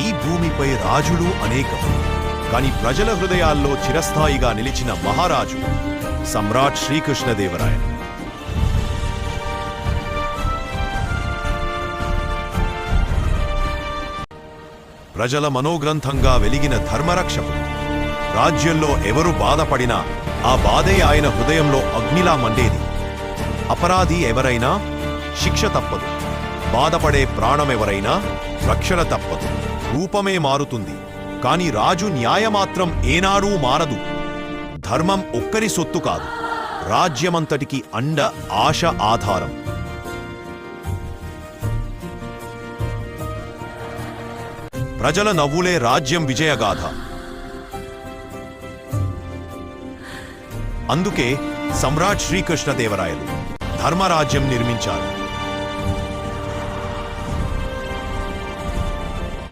ఈ భూమిపై రాజులు అనేకం కాని ప్రజల హృదయాల్లో చిరస్థాయిగా నిలిచిన మహారాజు సమ్రాట్ శ్రీకృష్ణదేవరాయ ప్రజల మనోగ్రంథంగా వెలిగిన ధర్మరక్షకు రాజ్యంలో ఎవరు బాధపడినా ఆ బాధే ఆయన హృదయంలో అగ్నిలా మండేది. అపరాధి ఎవరైనా శిక్ష తప్పదు. బాధపడే ప్రాణమెవరైనా రక్షణ తప్పదు. రూపమే మారుతుంది. కాని రాజు న్యాయమాత్రం ఏనాడూ మారదు. ధర్మం ఒక్కరి సొత్తు కాదు. రాజ్యమంతటికి అండ ఆశ ఆధారం. ప్రజల నవ్వులే రాజ్యం విజయగాథ. అందుకే సమ్రాట్ శ్రీకృష్ణదేవరాయలు ధర్మరాజ్యం నిర్మించారు.